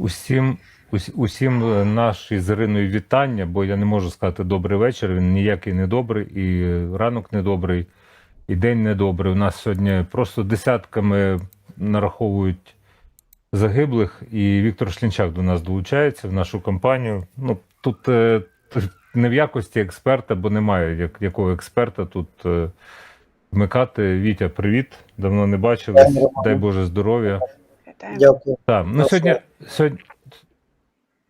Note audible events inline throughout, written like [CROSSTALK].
Усім, ус- усім е, наші з Іриною вітання, бо я не можу сказати добрий вечір. Він ніякий не добрий, і ранок не добрий, і день не добрий. У нас сьогодні просто десятками нараховують загиблих, і Віктор Шлінчак до нас долучається в нашу компанію. Ну тут е, т- не в якості експерта, бо немає як, якого експерта тут е, вмикати. Вітя, привіт. Давно не бачились. Дай Боже здоров'я. Вітаємо. Дякую. Так, ну Ну, сьогодні, сьогодні,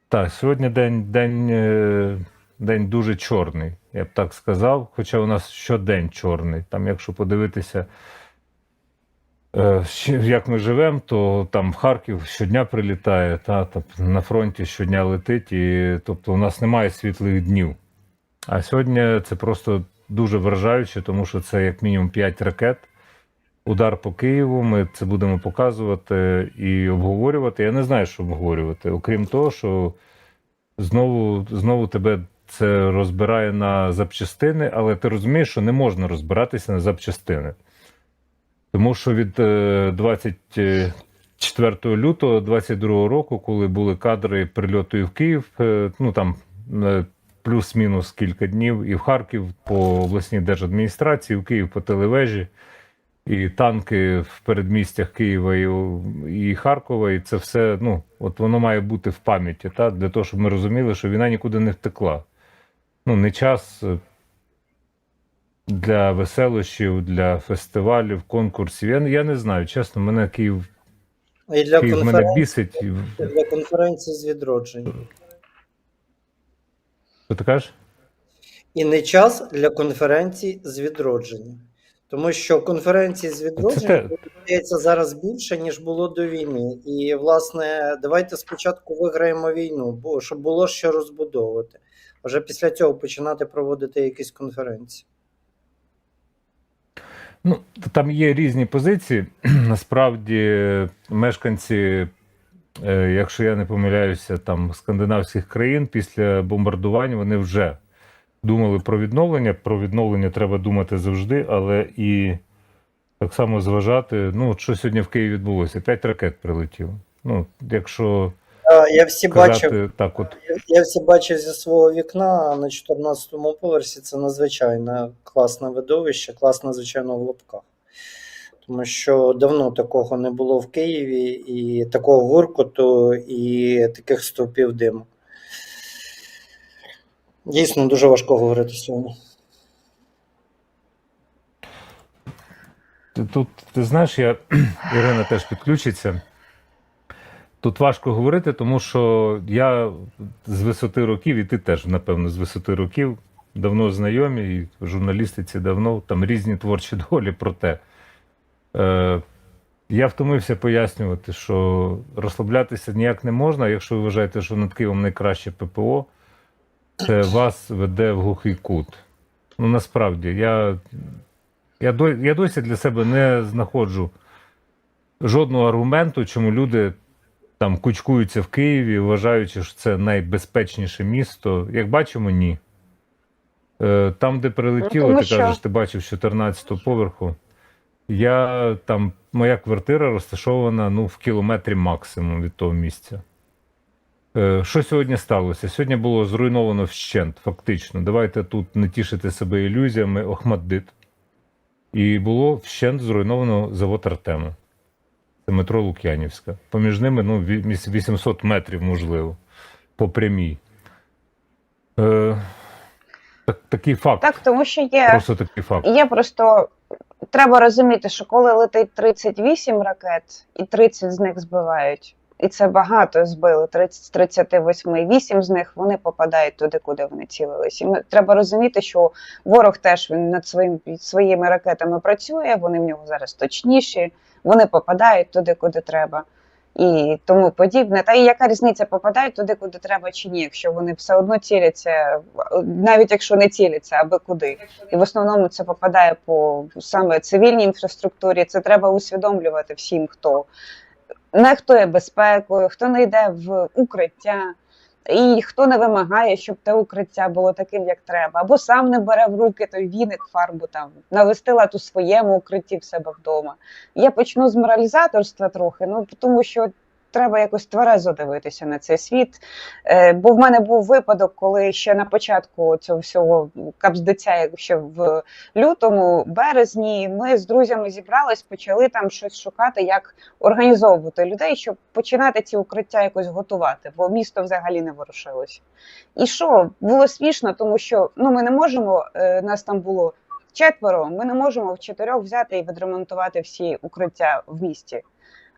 так, сьогодні день, день, е, день дуже чорний, я б так сказав. Хоча у нас щодень чорний. Там, якщо подивитися, е, ще як ми живемо, то там в Харків щодня прилітає, та, там на фронті щодня летить, і тобто у нас немає світлих днів. А сьогодні це просто дуже вражаюче, тому що це як мінімум 5 ракет удар по Києву. Ми це будемо показувати і обговорювати. Я не знаю, що обговорювати. Окрім того, що знову, знову тебе це розбирає на запчастини, але ти розумієш, що не можна розбиратися на запчастини. Тому що від е, 24 лютого 22 року, коли були кадри прильоту і в Київ, е, ну там е, плюс-мінус кілька днів, і в Харків по обласній держадміністрації, в Київ по телевежі і танки в передмістях Києва і, і Харкова, і це все, ну, от воно має бути в пам'яті, та, для того, щоб ми розуміли, що війна нікуди не втекла. Ну, не час е, для веселощів, для фестивалів, конкурсів. Я, не- я не знаю, чесно, мене Київ, І для Київ мене бісить. І- для конференції з відродження. Що ти кажеш? І не час для конференцій з відродження. Тому що конференції з відродження здається зараз більше, ніж було до війни. І, власне, давайте спочатку виграємо війну, бо щоб було що розбудовувати. Вже після цього починати проводити якісь конференції. Ну, там є різні позиції. [CLEARS THROAT] Насправді, мешканці, е, якщо я не помиляюся, там скандинавських країн після бомбардувань вони вже думали про відновлення. Про відновлення треба думати завжди, але і так само зважати. Ну, що сьогодні в Києві відбулося? П'ять ракет прилетіло. Ну, якщо Я всі бачив, так, от я всі бачив зі свого вікна на 14-му поверсі. Це надзвичайно класне видовище, класне, звичайно, в лапках. Тому що давно такого не було в Києві, і такого гуркоту, і таких стовпів диму. Дійсно, дуже важко говорити сьогодні. Тут ти знаєш, я [CLEARS THROAT] Ірина теж підключиться. Тут важко говорити, тому що я з висоти років, і ти теж, напевно, з висоти років давно знайомі, і в журналістиці давно там різні творчі [LAUGHS] долі. Проте е, я втомився пояснювати, що розслаблятися ніяк не можна. Якщо ви вважаєте, що над Києвом найкраще ППО, це вас веде в глухий кут. Ну насправді я я, до, я досі для себе не знаходжу жодного аргументу, чому люди там кучкуються в Києві, вважаючи, що це найбезпечніше місто. Як бачимо, ні. Е, Там, де прилетіло, Тому ти що- кажеш, ти бачив 14-го поверху. Я там, моя квартира розташована ну, в кілометрі максимум від того місця. Е, Що сьогодні сталося? Сьогодні було зруйновано вщент, фактично. Давайте тут не тішити себе ілюзіями, Охмаддит. І було вщент зруйновано завод Артема. Це метро Лук'янівська. Поміж ними ну, 800 метрів, можливо, по прямій. Е, так, такий факт. Так, тому що є, Просто такий факт. є просто треба розуміти, що коли летить 38 ракет і 30 з них збивають, і це багато збили 30 з 38, і 8 з них вони попадають туди, куди вони цілились. І ми треба розуміти, що ворог теж він над своїм своїми ракетами працює, вони в нього зараз точніші, вони попадають туди, куди треба. І тому подібне. Та і яка різниця попадають туди, куди треба чи ні, якщо вони все одно ціляться, навіть якщо не ціляться, аби куди. І в основному це попадає по саме цивільній інфраструктурі. Це треба усвідомлювати всім, хто нехтує безпекою, хто не йде в укриття, і хто не вимагає, щоб те укриття було таким, як треба, або сам не бере в руки той віник, фарбу там навестила ту своєму укритті в себе вдома. Я почну з моралізаторства трохи, ну тому що треба якось тверезо дивитися на цей світ. Е, бо в мене був випадок, коли ще на початку цього всього капздеця, як ще в лютому, березні, ми з друзями зібрались, почали там щось шукати, як організовувати людей, щоб починати ці укриття якось готувати, бо місто взагалі не ворушилось. І що було смішно, тому що ну ми не можемо, е, нас там було четверо, ми не можемо в чотирьох взяти і відремонтувати всі укриття в місті.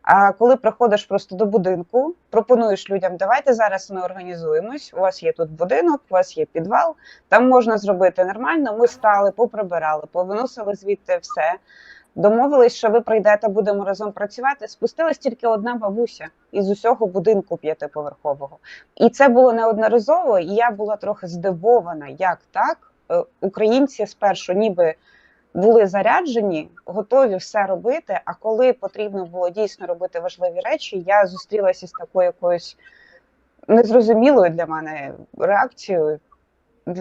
А коли приходиш просто до будинку, пропонуєш людям, давайте зараз ми організуємось. У вас є тут будинок, у вас є підвал, там можна зробити нормально. Ми стали, поприбирали, повиносили звідти все. Домовились, що ви прийдете, будемо разом працювати. Спустилась тільки одна бабуся із усього будинку п'ятиповерхового. І це було неодноразово, і я була трохи здивована, як так. Е, Українці спершу ніби були заряджені, готові все робити. А коли потрібно було дійсно робити важливі речі, я зустрілася з такою якоюсь незрозумілою для мене реакцією.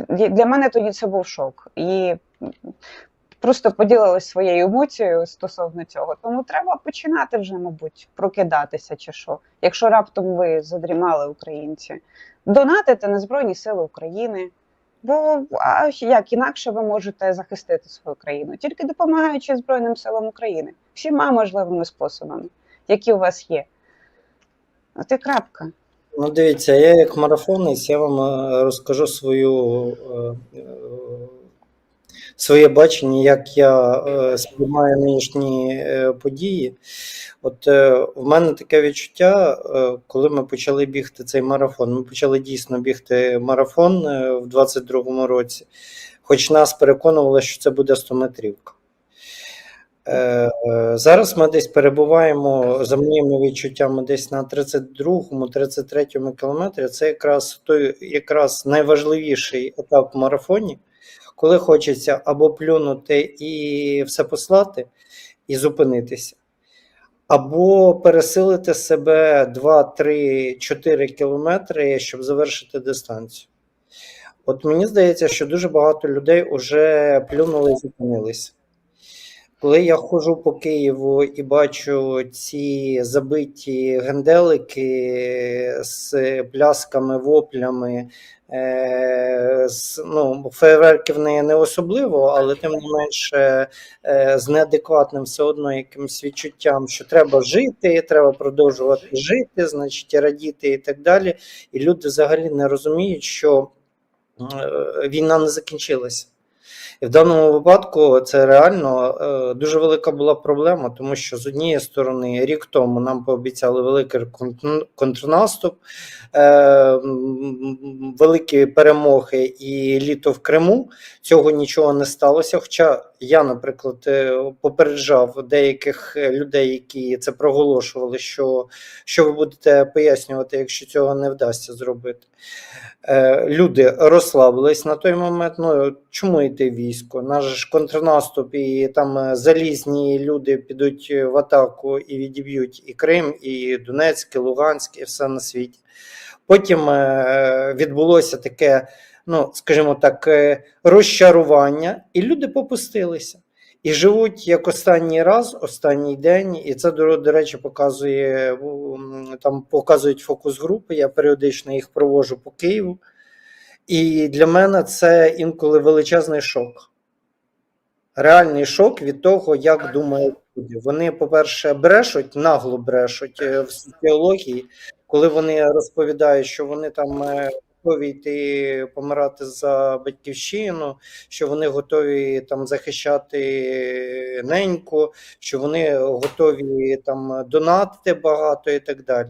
Для мене тоді це був шок. І просто поділилась своєю емоцією стосовно цього. Тому треба починати вже, мабуть, прокидатися чи що. Якщо раптом ви задрімали українці, донатити на Збройні Сили України. Бо а як інакше ви можете захистити свою країну, тільки допомагаючи Збройним силам України всіма можливими способами, які у вас є. От і крапка. Ну, дивіться, я як марафонець, я вам е, розкажу свою, е, своє бачення, як я е, сприймаю нинішні е, події. От е, в мене таке відчуття, коли ми почали бігти цей марафон. Ми почали дійсно бігти марафон в 22-му році, хоч нас переконували, що це буде 100 метрівка. Е, е, Зараз ми десь перебуваємо за моїми відчуттями десь на 32-му, 33-му кілометрі. Це якраз той якраз найважливіший етап в марафоні, коли хочеться або плюнути і все послати, і зупинитися, або пересилити себе 2, 3, 4 кілометри, щоб завершити дистанцію. От мені здається, що дуже багато людей вже плюнули і зупинилися. Коли я ходжу по Києву і бачу ці забиті генделики з плясками, воплями, е, з, ну, фейерверків не, не особливо, але тим не менше е, з неадекватним все одно якимось відчуттям, що треба жити, треба продовжувати жити, значить радіти і так далі. І люди взагалі не розуміють, що е, війна не закінчилася. І в даному випадку це реально е, дуже велика була проблема, тому що з однієї сторони, рік тому нам пообіцяли великий контрнаступ, е, великі перемоги і літо в Криму. Цього нічого не сталося. Хоча я, наприклад, е, попереджав деяких людей, які це проголошували, що, що ви будете пояснювати, якщо цього не вдасться зробити. Люди розслабились на той момент. Ну чому йти в військо? Наш контрнаступ, і там е, залізні люди підуть в атаку і відіб'ють і Крим, і Донецьк, і Луганськ, і все на світі. Потім е, відбулося таке, ну скажімо так, е, розчарування, і люди попустилися. І живуть як останній раз, останній день, і це до, до речі показує там показують фокус групи. Я періодично їх проводжу по Києву. І для мене це інколи величезний шок. Реальний шок від того, як думають люди. Вони, по-перше, брешуть, нагло брешуть е, в соціології, коли вони розповідають, що вони там е, готові йти помирати за батьківщину, що вони готові там захищати неньку, що вони готові там донатити багато і так далі.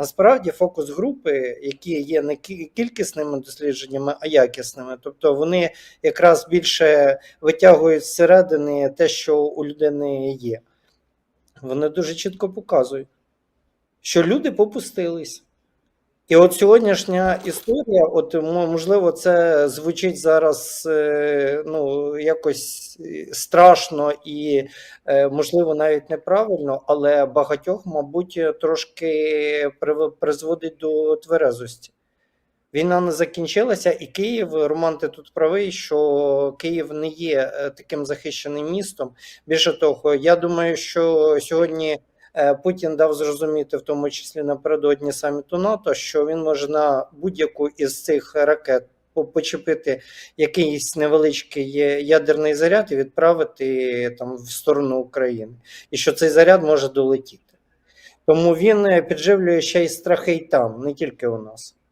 Насправді фокус групи, які є не кількісними дослідженнями, а якісними. Тобто вони якраз більше витягують зсередини те, що у людини є. Вони дуже чітко показують, що люди попустились. І от сьогоднішня історія, от можливо, це звучить зараз е, ну, якось е, страшно і, е, можливо, навіть неправильно, але багатьох, мабуть, трошки призводить до тверезості. Війна не закінчилася, і Київ, Роман, ти тут правий, що Київ не є таким захищеним містом. Більше того, я думаю, що сьогодні Путін дав зрозуміти, в тому числі напередодні саміту НАТО, що він може на будь-яку із цих ракет почепити якийсь невеличкий ядерний заряд і відправити там в сторону України, і що цей заряд може долетіти. Тому він е, підживлює ще й страхи й там, не тільки у нас.